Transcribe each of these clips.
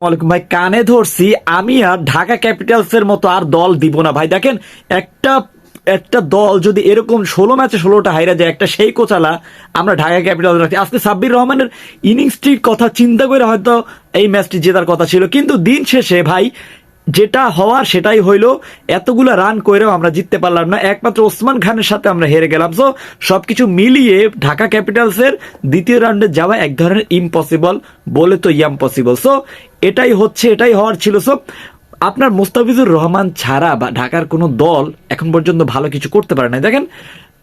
ভাই, কানে ধরছি, আমি আর ঢাকা ক্যাপিটালস এর মতো আর দল দিব না। ভাই, দেখেন, একটা একটা দল যদি এরকম ষোলো ম্যাচে ষোলোটা হাইরা যায়, একটা সেই কোচালা আমরা ঢাকা ক্যাপিটাল রাখছি। আজকে সাব্বির রহমানের ইনিংসটির কথা চিন্তা করে হয়তো এই ম্যাচটি জেতার কথা ছিল। কিন্তু দিন শেষে, ভাই যেটা হওয়ার সেটাই হইল, এতগুলো রান করেও আমরা জিততে পারলাম না। একমাত্র ওসমান খানের সাথে আমরা হেরে গেলাম। সো সবকিছু মিলিয়ে ঢাকা ক্যাপিটালসের দ্বিতীয় রাউন্ডে যাওয়া এক ধরনের ইম্পসিবল বলে তো ইয়াম পসিবল সো এটাই হচ্ছে, এটাই হওয়ার ছিল। সো আপনার মোস্তাফিজুর রহমান ছাড়া বা ঢাকার কোনো দল এখন পর্যন্ত ভালো কিছু করতে পারে না দেখেন,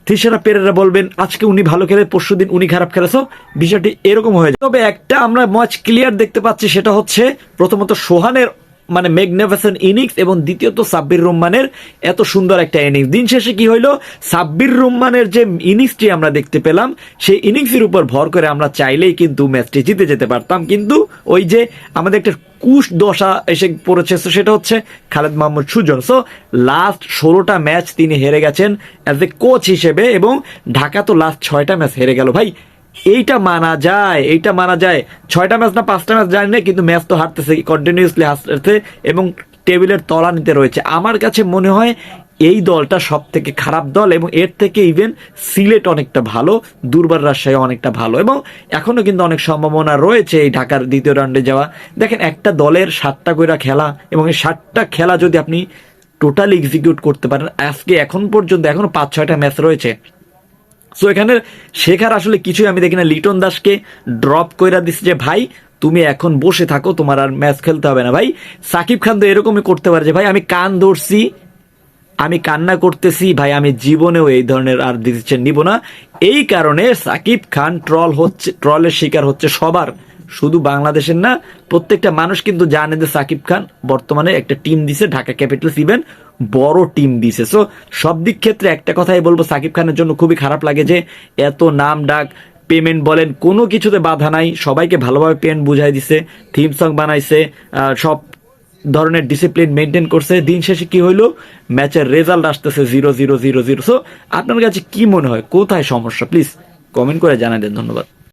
থিসারা পেরেরা বলবেন, আজকে উনি ভালো খেলে, পরশু দিন উনি খারাপ খেলেছো বিষয়টি এরকম হয়ে যায়। তবে একটা আমরা ম্যাচ ক্লিয়ার দেখতে পাচ্ছি, সেটা হচ্ছে, প্রথমত সোহানের মানে ম্যাগনিফিসেন্ট ইনিংস এবং দ্বিতীয়ত সাব্বির রহমানের এত সুন্দর একটা ইনিংস দিন শেষে কি হইল? সাব্বির রহমানের যে ইনিংসটি আমরা দেখতে পেলাম, সেই ইনিংসের উপর ভর করে আমরা চাইলেই কিন্তু ম্যাচটি জিতে যেতে পারতাম। কিন্তু ওই যে আমাদের একটা কুশ দশা এসে পড়েছে, তো সেটা হচ্ছে খালেদ মাহমুদ সুজন। সো লাস্ট ষোলোটা ম্যাচ তিনি হেরে গেছেন অ্যাজ এ কোচ হিসেবে এবং ঢাকা তো লাস্ট ছয়টা ম্যাচ হেরে গেল। ভাই এইটা মানা যায়, এইটা মানা যায়। ছয়টা ম্যাচ না পাঁচটা ম্যাচ জানি না কিন্তু ম্যাচ তো হারতেছে কন্টিনিউসলি হারতেছে এবং টেবিলের তলানিতে রয়েছে। আমার কাছে মনে হয় এই দলটা সব থেকে খারাপ দল এবং এর থেকে ইভেন সিলেট অনেকটা ভালো, দুর্বার রাজশাহী অনেকটা ভালো এবং এখনও কিন্তু অনেক সম্ভাবনা রয়েছে এই ঢাকার দ্বিতীয় রাউন্ডে যাওয়া। দেখেন, একটা দলের সাতটা কইরা খেলা এবং এই সাতটা খেলা যদি আপনি টোটালি এক্সিকিউট করতে পারেন, আজকে, এখন পর্যন্ত এখনও পাঁচ ছয়টা ম্যাচ রয়েছে। সো এখানে শেখার আসলে কিছুই আমি দেখি না। লিটন দাসকে ড্রপ কইরা দিচ্ছে যে, ভাই, তুমি এখন বসে থাকো, তোমার আর ম্যাচ খেলতে হবে না। ভাই, সাকিব খান তো এরকমই করতে পারে যে, ভাই, আমি কান ধরছি, আমি কান্না করতেছি, ভাই, আমি জীবনেও এই ধরনের আর ডিসিশন নিব না। এই কারণে সাকিব খান ট্রল হচ্ছে ট্রলের শিকার হচ্ছে সবার। শুধু বাংলাদেশের না, প্রত্যেকটা মানুষ কিন্তু জানে যে সাকিব খান বর্তমানে একটা টিম দিছে, ঢাকা ক্যাপিটালস ইভেন বড় টিম দিছে। সো সব দিক ক্ষেত্রে একটা কথাই বলব, সাকিব খানের জন্য খুবই খারাপ লাগে যে, এত নাম ডাক পেমেন্ট বলেন, কোনো কিছুতে বাধা নাই, সবাইকে ভালোভাবে পেমেন্ট বুঝাই দিছে থিম সং বানাইছে সব ধরনের ডিসিপ্লিন মেনটেন করছে। দিন শেষে কি হইল? ম্যাচের রেজাল্ট আসতেছে zero zero zero zero so আপনার কাছে কি মনে হয়? কোথায় সমস্যা? প্লিজ কমেন্ট করে জানাই দেন, ধন্যবাদ।